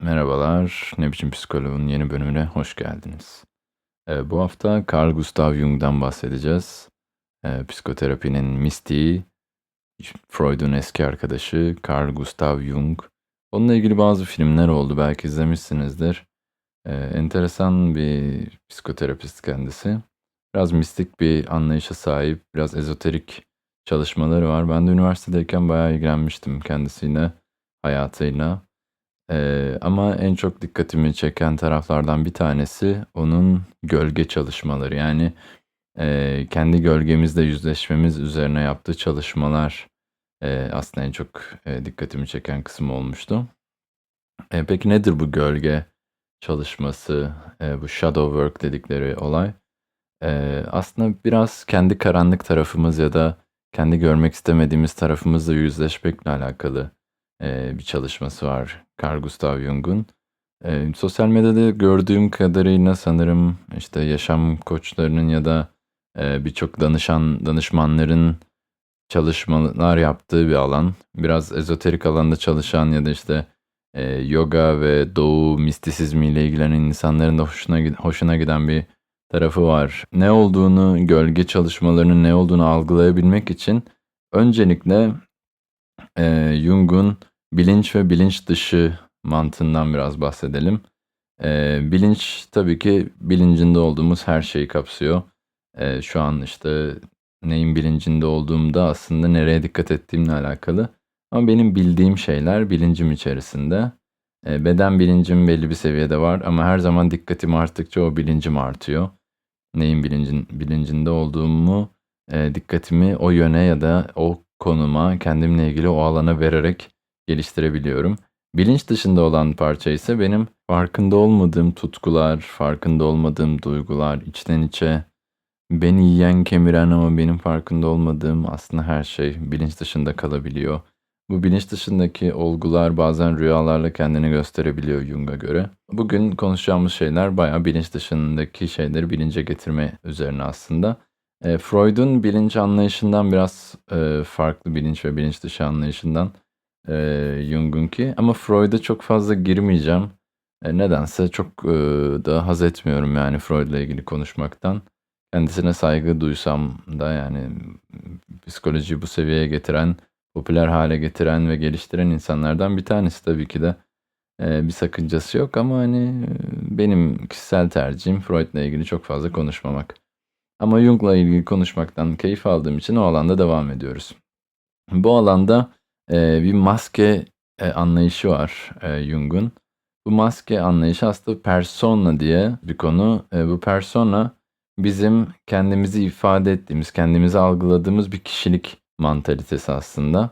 Merhabalar, Ne Biçim Psikoloğun yeni bölümüne hoş geldiniz. Ee, bu hafta Carl Gustav Jung'dan bahsedeceğiz. Ee, psikoterapinin mistiği, Freud'un eski arkadaşı Carl Gustav Jung. Onunla ilgili bazı filmler oldu, belki izlemişsinizdir. Ee, enteresan bir psikoterapist kendisi. Biraz mistik bir anlayışa sahip, biraz ezoterik çalışmaları var. Ben de üniversitedeyken bayağı ilgilenmiştim kendisiyle, hayatıyla. Eee, ama en çok dikkatimi çeken taraflardan bir tanesi onun gölge çalışmaları. Yani, eee, kendi gölgemizle yüzleşmemiz üzerine yaptığı çalışmalar, eee, aslında en çok, eee, dikkatimi çeken kısım olmuştu. Eee, peki nedir bu gölge çalışması, eee, bu shadow work dedikleri olay? Eee, aslında biraz kendi karanlık tarafımız ya da kendi görmek istemediğimiz tarafımızla yüzleşmekle alakalı, eee, bir çalışması var Carl Gustav Jung'un. Eee, sosyal medyada gördüğüm kadarıyla sanırım, işte, yaşam koçlarının ya da, eee, birçok danışan danışmanların çalışmalar yaptığı bir alan. Biraz ezoterik alanda çalışan ya da, işte, eee, yoga ve doğu mistisizmiyle ilgilenen insanların da hoşuna hoşuna giden bir tarafı var. Ne olduğunu, gölge çalışmalarının ne olduğunu algılayabilmek için öncelikle, eee, Jung'un bilinç ve bilinç dışı mantığından biraz bahsedelim. Eee, bilinç tabii ki bilincinde olduğumuz her şeyi kapsıyor. Eee, şu an, işte, neyin bilincinde olduğumda aslında nereye dikkat ettiğimle alakalı. Ama benim bildiğim şeyler bilincim içerisinde. Eee, beden bilincim belli bir seviyede var ama her zaman dikkatim arttıkça o bilincim artıyor. Neyin bilincin bilincinde olduğumu, eee, dikkatimi o yöne ya da o konuma, kendimle ilgili o alana vererek geliştirebiliyorum. Bilinç dışında olan parça ise benim farkında olmadığım tutkular, farkında olmadığım duygular, içten içe beni yiyen, kemiren ama benim farkında olmadığım aslında her şey bilinç dışında kalabiliyor. Bu bilinç dışındaki olgular bazen rüyalarla kendini gösterebiliyor Jung'a göre. Bugün konuşacağımız şeyler bayağı bilinç dışındaki şeyleri bilince getirme üzerine aslında. E, Freud'un bilinç anlayışından biraz e, farklı bilinç ve bilinç dışı anlayışından e, Jung'unki. Ama Freud'a çok fazla girmeyeceğim. E, nedense çok e, da haz etmiyorum yani Freud'la ilgili konuşmaktan. Kendisine saygı duysam da yani psikolojiyi bu seviyeye getiren, popüler hale getiren ve geliştiren insanlardan bir tanesi tabii ki de. E, bir sakıncası yok ama hani benim kişisel tercihim Freud'la ilgili çok fazla konuşmamak. Ama Jung'la ilgili konuşmaktan keyif aldığım için o alanda devam ediyoruz. Bu alanda e, bir maske e, anlayışı var e, Jung'un. Bu maske anlayışı aslında persona diye bir konu. E, bu persona bizim kendimizi ifade ettiğimiz, kendimizi algıladığımız bir kişilik mantalitesi aslında.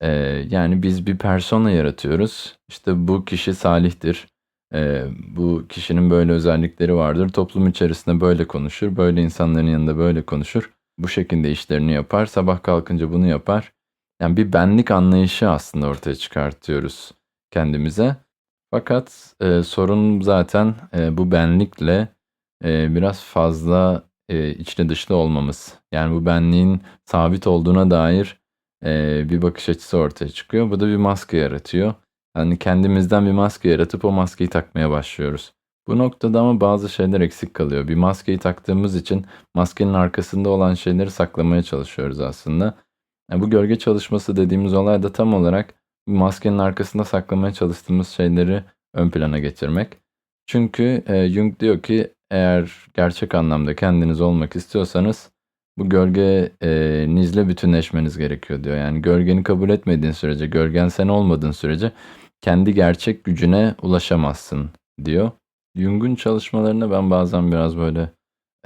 E, yani biz bir persona yaratıyoruz. İşte bu kişi salihtir. E, bu kişinin böyle özellikleri vardır. Toplum içerisinde böyle konuşur. Böyle insanların yanında böyle konuşur. Bu şekilde işlerini yapar. Sabah kalkınca bunu yapar. Yani bir benlik anlayışı aslında ortaya çıkartıyoruz kendimize. Fakat e, sorun zaten e, bu benlikle e, biraz fazla e, içli dışlı olmamız. Yani bu benliğin sabit olduğuna dair e, bir bakış açısı ortaya çıkıyor. Bu da bir maske yaratıyor. Yani kendimizden bir maske yaratıp o maskeyi takmaya başlıyoruz. Bu noktada ama bazı şeyler eksik kalıyor. Bir maskeyi taktığımız için maskenin arkasında olan şeyleri saklamaya çalışıyoruz aslında. Yani bu gölge çalışması dediğimiz olay da tam olarak maskenin arkasında saklamaya çalıştığımız şeyleri ön plana getirmek. Çünkü e, Jung diyor ki eğer gerçek anlamda kendiniz olmak istiyorsanız bu gölgenizle bütünleşmeniz gerekiyor diyor. Yani gölgeni kabul etmediğin sürece, gölgen sen olmadığın sürece kendi gerçek gücüne ulaşamazsın diyor. Jung'un çalışmalarını ben bazen biraz böyle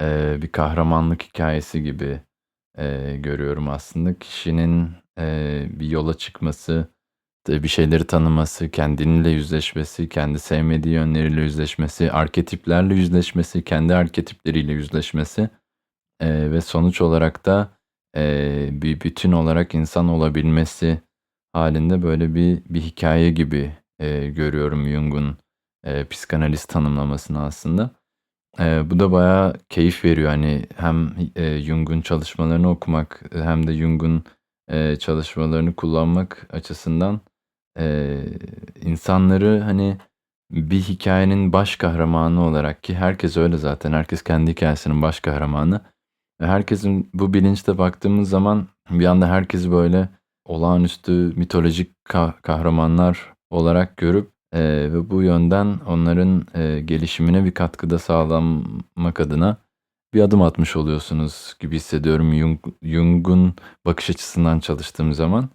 e, bir kahramanlık hikayesi gibi e, görüyorum aslında. Kişinin e, bir yola çıkması, bir şeyleri tanıması, kendinle yüzleşmesi, kendi sevmediği yönleriyle yüzleşmesi, arketiplerle yüzleşmesi, kendi arketipleriyle yüzleşmesi e, ve sonuç olarak da e, bir bütün olarak insan olabilmesi halinde böyle bir bir hikaye gibi e, görüyorum Jung'un e, psikanaliz tanımlamasını aslında. Eee, bu da bayağı keyif veriyor. Hani hem, eee, Jung'un çalışmalarını okumak hem de Jung'un, eee, çalışmalarını kullanmak açısından, eee, insanları, hani, bir hikâyenin baş kahramanı olarak ki herkes öyle zaten, herkes kendi hikâyesinin baş kahramanı ve herkesin bu bilinçle baktığımız zaman bir anda herkesi böyle olağanüstü mitolojik ka kahramanlar olarak görüp, eee, ve bu yönden onların, eee, gelişimine bir katkıda sağlamak adına bir adım atmış oluyorsunuz gibi hissediyorum Jung Jung'un bakış açısından çalıştığım zaman.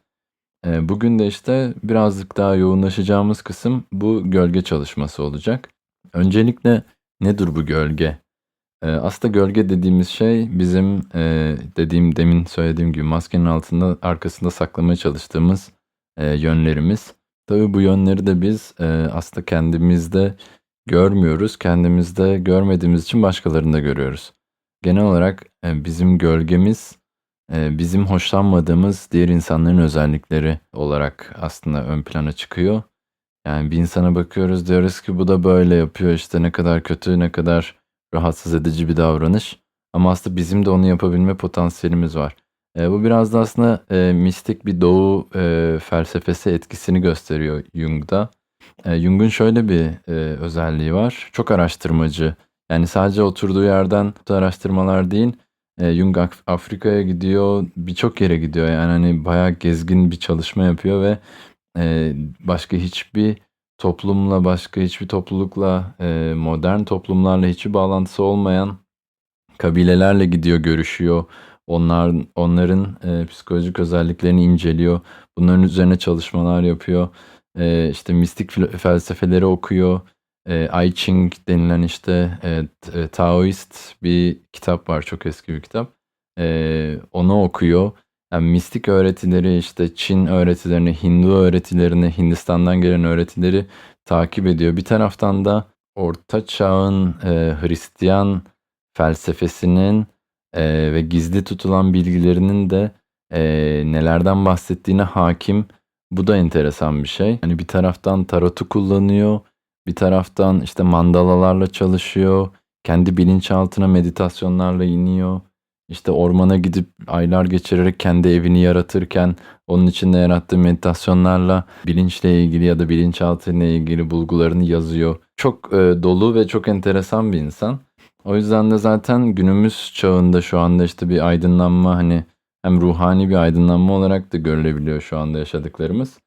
Eee, bugün de, işte, birazcık daha yoğunlaşacağımız kısım bu gölge çalışması olacak. Öncelikle nedir bu gölge? Eee, aslında gölge dediğimiz şey bizim, eee, dediğim demin söylediğim gibi maskenin altında arkasında saklamaya çalıştığımız, eee, yönlerimiz. Tabii bu yönleri de biz, eee, aslında kendimizde görmüyoruz. Kendimizde görmediğimiz için başkalarında görüyoruz. Genel olarak, bizim gölgemiz, bizim hoşlanmadığımız diğer insanların özellikleri olarak aslında ön plana çıkıyor. Yani bir insana bakıyoruz, diyoruz ki bu da böyle yapıyor, işte, ne kadar kötü, ne kadar rahatsız edici bir davranış ama aslında bizim de onu yapabilme potansiyelimiz var. Eee, bu biraz da aslında, eee, mistik bir doğu, eee, felsefesi etkisini gösteriyor Jung'da. Eee, Jung'un şöyle bir, eee, özelliği var, çok araştırmacı. Yani sadece oturduğu yerden araştırmalar değil, eee, Jung Af Afrika'ya gidiyor, birçok yere gidiyor. Yani, hani, bayağı gezgin bir çalışma yapıyor ve, eee, başka hiçbir toplumla, başka hiçbir toplulukla, eee, modern toplumlarla hiçbir bağlantısı olmayan kabilelerle gidiyor, görüşüyor. Onlar onların, eee, psikolojik özelliklerini inceliyor. Bunların üzerine çalışmalar yapıyor. Eee, işte, mistik filo felsefeleri okuyor. Eee, I Ching denilen, işte, eee, t Taoist bir kitap var, çok eski bir kitap. Eee, onu okuyor. Yani mistik öğretileri, işte, Çin öğretilerini, Hindu öğretilerini, Hindistan'dan gelen öğretileri takip ediyor. Bir taraftan da Orta Çağ'ın, eee, Hristiyan felsefesinin, eee, ve gizli tutulan bilgilerinin de, eee, nelerden bahsettiğine hâkim. Bu da enteresan bir şey. Hani, bir taraftan tarotu kullanıyor, bir taraftan, işte, mandalalarla çalışıyor, kendi bilinçaltına meditasyonlarla iniyor. İşte, ormana gidip aylar geçirerek kendi evini yaratırken onun içinde yarattığı meditasyonlarla bilinçle ilgili ya da bilinçaltıyla ilgili bulgularını yazıyor. Çok, eee, dolu ve çok enteresan bir insan. O yüzden de zaten günümüz çağında şu anda, işte, bir aydınlanma, hani, hem ruhani bir aydınlanma olarak da görülebiliyor şu anda yaşadıklarımız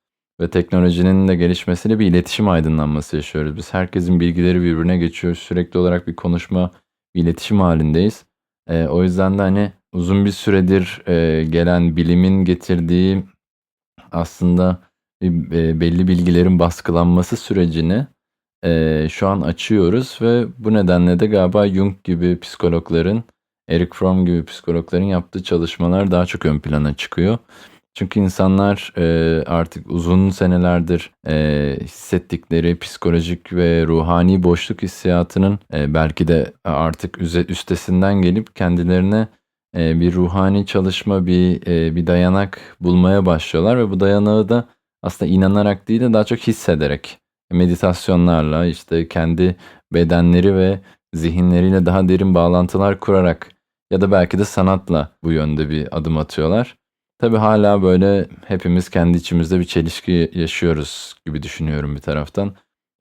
ve teknolojinin de gelişmesiyle bir iletişim aydınlanması yaşıyoruz. Biz herkesin bilgileri birbirine geçiyor. Sürekli olarak bir konuşma, bir iletişim hâlindeyiz. Eee, o yüzden de, hani, uzun bir süredir, eee, gelen bilimin getirdiği aslında, bir, eee, belli bilgilerin baskılanması sürecini, eee, şu an açıyoruz ve bu nedenle de galiba Jung gibi psikologların, Erich Fromm gibi psikologların yaptığı çalışmalar daha çok ön plana çıkıyor. Çünkü insanlar, eee, artık uzun senelerdir, eee, hissettikleri psikolojik ve ruhani boşluk hissiyatının, eee, belki de artık üstesinden gelip kendilerine, eee, bir ruhani çalışma, bir, eee, bir dayanak bulmaya başlıyorlar ve bu dayanağı da aslında inanarak değil de daha çok hissederek, meditasyonlarla, işte, kendi bedenleri ve zihinleriyle daha derin bağlantılar kurarak ya da belki de sanatla bu yönde bir adım atıyorlar. Tabii hâlâ, böyle, hepimiz kendi içimizde bir çelişki yaşıyoruz gibi düşünüyorum bir taraftan.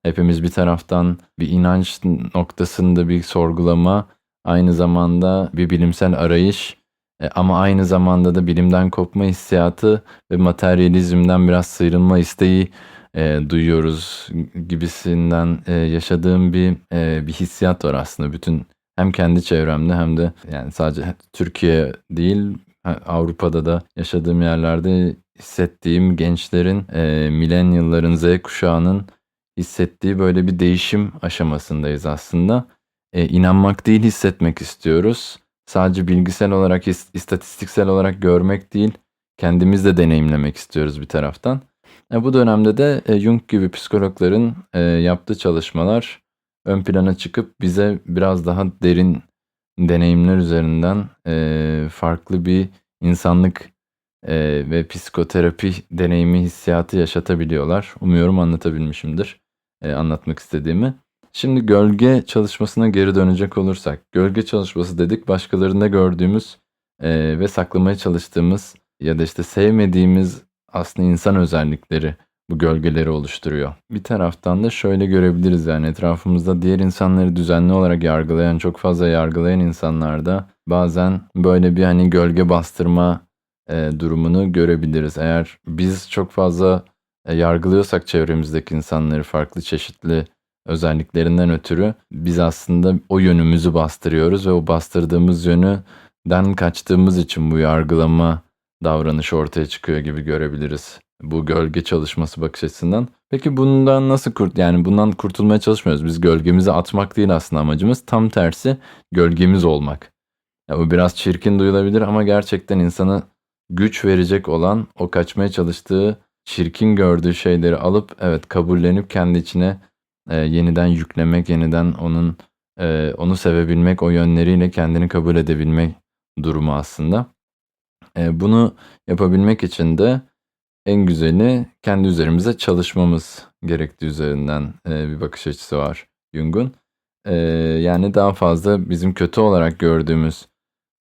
Hepimiz bir taraftan bir inanç noktasında bir sorgulama, aynı zamanda bir bilimsel arayış, eee, ama aynı zamanda da bilimden kopma hissiyatı ve materyalizmden biraz sıyrılma isteği, eee, duyuyoruz gibisinden, eee, yaşadığım bir, eee, bir hissiyat var aslında bütün hem kendi çevremde hem de, yani, sadece Türkiye değil, Avrupa'da da yaşadığım yerlerde hissettiğim gençlerin, eee, milenyalların, Z kuşağının hissettiği böyle bir değişim aşamasındayız aslında. Eee, inanmak değil, hissetmek istiyoruz. Sadece bilgisel olarak, is istatistiksel olarak görmek değil, kendimiz de deneyimlemek istiyoruz bir taraftan. E, bu dönemde de, eee, Jung gibi psikologların, eee, yaptığı çalışmalar ön plana çıkıp bize biraz daha derin deneyimler üzerinden, eee, farklı bir insanlık, eee, ve psikoterapi deneyimi, hissiyatı yaşatabiliyorlar. Umuyorum anlatabilmişimdir, eee, anlatmak istediğimi. Şimdi gölge çalışmasına geri dönecek olursak, gölge çalışması dedik, başkalarında gördüğümüz, eee, ve saklamaya çalıştığımız ya da, işte, sevmediğimiz aslında insan özellikleri bu gölgeleri oluşturuyor. Bir taraftan da şöyle görebiliriz yani etrafımızda diğer insanları düzenli olarak yargılayan, çok fazla yargılayan insanlarda bazen böyle bir hani gölge bastırma e, durumunu görebiliriz. Eğer biz çok fazla e, yargılıyorsak çevremizdeki insanları farklı çeşitli özelliklerinden ötürü biz aslında o yönümüzü bastırıyoruz ve o bastırdığımız yönüden kaçtığımız için bu yargılama davranışı ortaya çıkıyor gibi görebiliriz. Bu gölge çalışması bakış açısından. Peki bundan nasıl kurt yani bundan kurtulmaya çalışmıyoruz. Biz gölgemizi atmak değil aslında amacımız. Tam tersi gölgemiz olmak. Ya bu biraz çirkin duyulabilir ama gerçekten insana güç verecek olan o kaçmaya çalıştığı çirkin gördüğü şeyleri alıp evet kabullenip kendi içine e, yeniden yüklemek, yeniden onun e, onu sevebilmek, o yönleriyle kendini kabul edebilmek durumu aslında. E, bunu yapabilmek için de en güzeli kendi üzerimize çalışmamız gerektiği üzerinden e, bir bakış açısı var Jung'un. E, yani daha fazla bizim kötü olarak gördüğümüz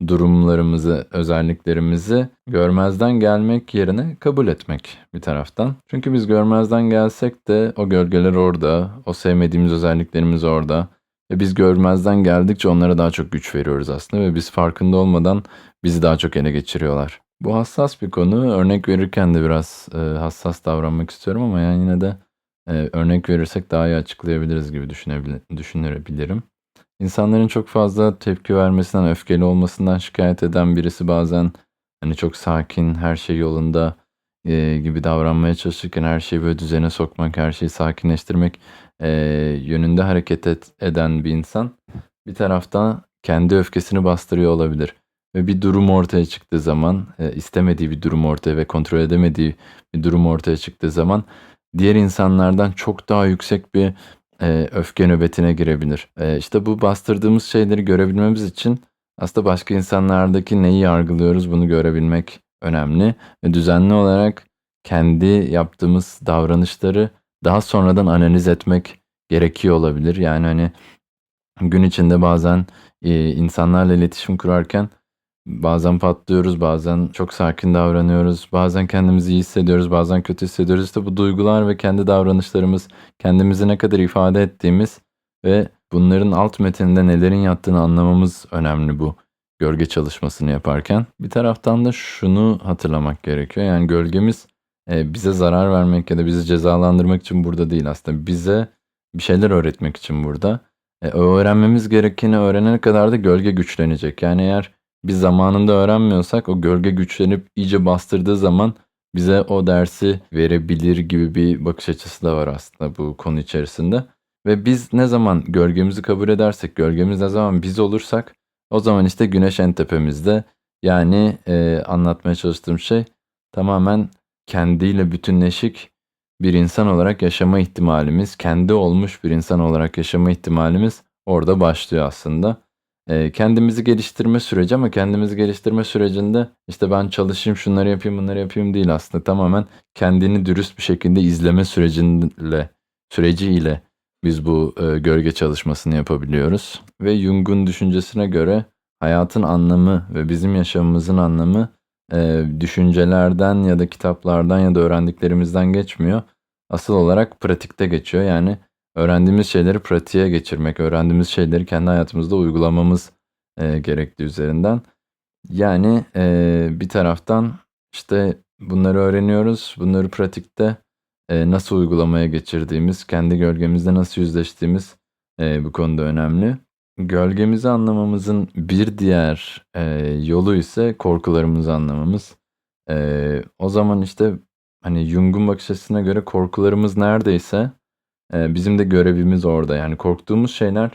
durumlarımızı, özelliklerimizi görmezden gelmek yerine kabul etmek bir taraftan. Çünkü biz görmezden gelsek de o gölgeler orada, o sevmediğimiz özelliklerimiz orada. Ve biz görmezden geldikçe onlara daha çok güç veriyoruz aslında ve biz farkında olmadan bizi daha çok ele geçiriyorlar. Bu hassas bir konu. Örnek verirken de biraz e, hassas davranmak istiyorum ama yani yine de e, örnek verirsek daha iyi açıklayabiliriz gibi düşünebilirim. İnsanların çok fazla tepki vermesinden, öfkeli olmasından şikayet eden birisi bazen hani çok sakin, her şey yolunda e, gibi davranmaya çalışırken her şeyi böyle düzene sokmak, her şeyi sakinleştirmek e, yönünde hareket et, eden bir insan bir taraftan kendi öfkesini bastırıyor olabilir. Ve bir durum ortaya çıktığı zaman, e, istemediği bir durum ortaya ve kontrol edemediği bir durum ortaya çıktığı zaman diğer insanlardan çok daha yüksek bir e, öfke nöbetine girebilir. E, işte bu bastırdığımız şeyleri görebilmemiz için aslında başka insanlardaki neyi yargılıyoruz bunu görebilmek önemli. Ve düzenli olarak kendi yaptığımız davranışları daha sonradan analiz etmek gerekiyor olabilir. Yani hani gün içinde bazen e, insanlarla iletişim kurarken Bazen patlıyoruz, bazen çok sakin davranıyoruz, bazen kendimizi iyi hissediyoruz, bazen kötü hissediyoruz. İşte bu duygular ve kendi davranışlarımız, kendimizi ne kadar ifade ettiğimiz ve bunların alt metninde nelerin yattığını anlamamız önemli bu gölge çalışmasını yaparken. Bir taraftan da şunu hatırlamak gerekiyor. Yani gölgemiz e, bize zarar vermek ya da bizi cezalandırmak için burada değil aslında. Bize bir şeyler öğretmek için burada. E, öğrenmemiz gerekeni öğrenene kadar da gölge güçlenecek. Yani eğer biz zamanında öğrenmiyorsak o gölge güçlenip iyice bastırdığı zaman bize o dersi verebilir gibi bir bakış açısı da var aslında bu konu içerisinde. Ve biz ne zaman gölgemizi kabul edersek, gölgemiz ne zaman biz olursak o zaman işte güneş en tepemizde. Yani e, anlatmaya çalıştığım şey tamamen kendiyle bütünleşik bir insan olarak yaşama ihtimalimiz, kendi olmuş bir insan olarak yaşama ihtimalimiz orada başlıyor aslında kendimizi geliştirme süreci ama kendimizi geliştirme sürecinde işte ben çalışayım, şunları yapayım, bunları yapayım değil aslında. Tamamen kendini dürüst bir şekilde izleme sürecinle süreciyle biz bu e, gölge çalışmasını yapabiliyoruz. Ve Jung'un düşüncesine göre hayatın anlamı ve bizim yaşamımızın anlamı e, düşüncelerden ya da kitaplardan ya da öğrendiklerimizden geçmiyor. Asıl olarak pratikte geçiyor. Yani öğrendiğimiz şeyleri pratiğe geçirmek, öğrendiğimiz şeyleri kendi hayatımızda uygulamamız e, gerektiği üzerinden. Yani e, bir taraftan işte bunları öğreniyoruz, bunları pratikte e, nasıl uygulamaya geçirdiğimiz, kendi gölgemizde nasıl yüzleştiğimiz e, bu konuda önemli. Gölgemizi anlamamızın bir diğer e, yolu ise korkularımızı anlamamız. E, o zaman işte hani Jung'un bakış açısına göre korkularımız neredeyse Eee, bizim de görevimiz orada. Yani korktuğumuz şeyler,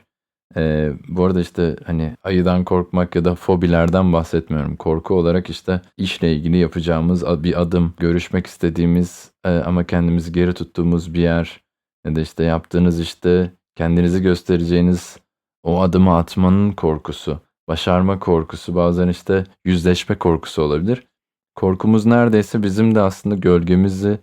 eee, bu arada, işte, hani, ayıdan korkmak ya da fobilerden bahsetmiyorum. Korku olarak, işte, işle ilgili yapacağımız bir adım, görüşmek istediğimiz, eee, ama kendimizi geri tuttuğumuz bir yer ya da, işte, yaptığınız işte kendinizi göstereceğiniz o adımı atmanın korkusu, başarma korkusu, bazen, işte, yüzleşme korkusu olabilir. Korkumuz neredeyse bizim de aslında gölgemizi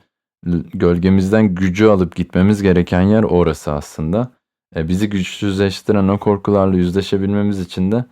gölgemizden gücü alıp gitmemiz gereken yer orası aslında. E, bizi güçsüzleştiren o korkularla yüzleşebilmemiz için de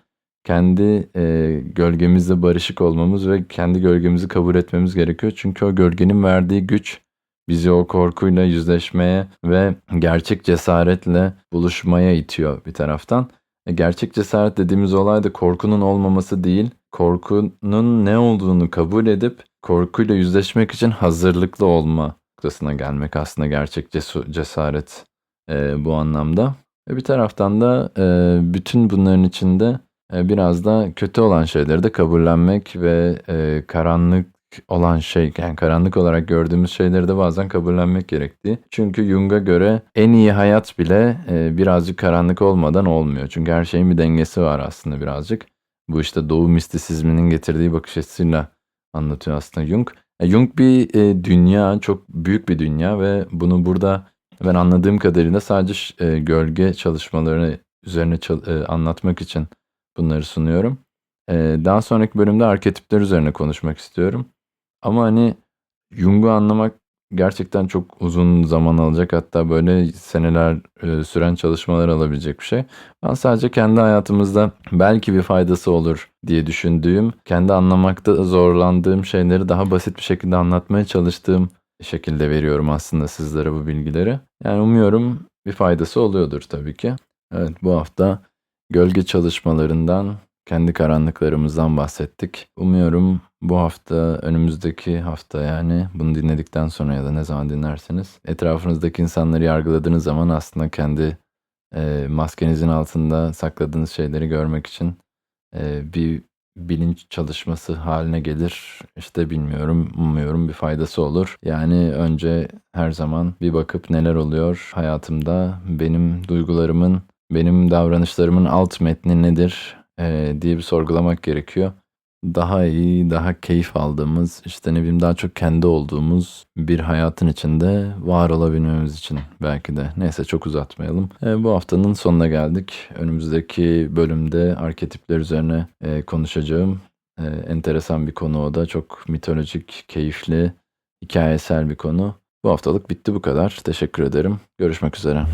kendi e, gölgemizle barışık olmamız ve kendi gölgemizi kabul etmemiz gerekiyor. Çünkü o gölgenin verdiği güç bizi o korkuyla yüzleşmeye ve gerçek cesaretle buluşmaya itiyor bir taraftan. E, gerçek cesaret dediğimiz olay da korkunun olmaması değil, korkunun ne olduğunu kabul edip korkuyla yüzleşmek için hazırlıklı olma noktasına gelmek aslında gerçek cesaret e, bu anlamda. Ve bir taraftan da e, bütün bunların içinde e, biraz da kötü olan şeyleri de kabullenmek ve e, karanlık olan şey yani karanlık olarak gördüğümüz şeyleri de bazen kabullenmek gerektiği. Çünkü Jung'a göre en iyi hayat bile e, birazcık karanlık olmadan olmuyor. Çünkü her şeyin bir dengesi var aslında birazcık. Bu işte Doğu mistisizminin getirdiği bakış açısıyla anlatıyor aslında Jung. E, Jung bir e, dünya, çok büyük bir dünya ve bunu burada ben anladığım kadarıyla sadece e, gölge çalışmalarını üzerine çal- e, anlatmak için bunları sunuyorum. E, daha sonraki bölümde arketipler üzerine konuşmak istiyorum. Ama hani Jung'u anlamak gerçekten çok uzun zaman alacak. Hatta böyle seneler e, süren çalışmalar alabilecek bir şey. Ben sadece kendi hayatımızda belki bir faydası olur diye düşündüğüm, kendi anlamakta zorlandığım şeyleri daha basit bir şekilde anlatmaya çalıştığım şekilde veriyorum aslında sizlere bu bilgileri. Yani umuyorum bir faydası oluyordur tabii ki. Evet bu hafta gölge çalışmalarından, kendi karanlıklarımızdan bahsettik. Umuyorum bu hafta, önümüzdeki hafta yani bunu dinledikten sonra ya da ne zaman dinlerseniz etrafınızdaki insanları yargıladığınız zaman aslında kendi e, maskenizin altında sakladığınız şeyleri görmek için e, bir bilinç çalışması haline gelir. İşte bilmiyorum, umuyorum bir faydası olur. Yani önce her zaman bir bakıp neler oluyor hayatımda, benim duygularımın, benim davranışlarımın alt metni nedir e, diye bir sorgulamak gerekiyor. Daha iyi, daha keyif aldığımız, işte ne bileyim daha çok kendi olduğumuz bir hayatın içinde var olabilmemiz için belki de. Neyse çok uzatmayalım. E, bu haftanın sonuna geldik. Önümüzdeki bölümde arketipler üzerine e, konuşacağım. E, enteresan bir konu o da. Çok mitolojik, keyifli, hikayesel bir konu. Bu haftalık bitti bu kadar. Teşekkür ederim. Görüşmek üzere.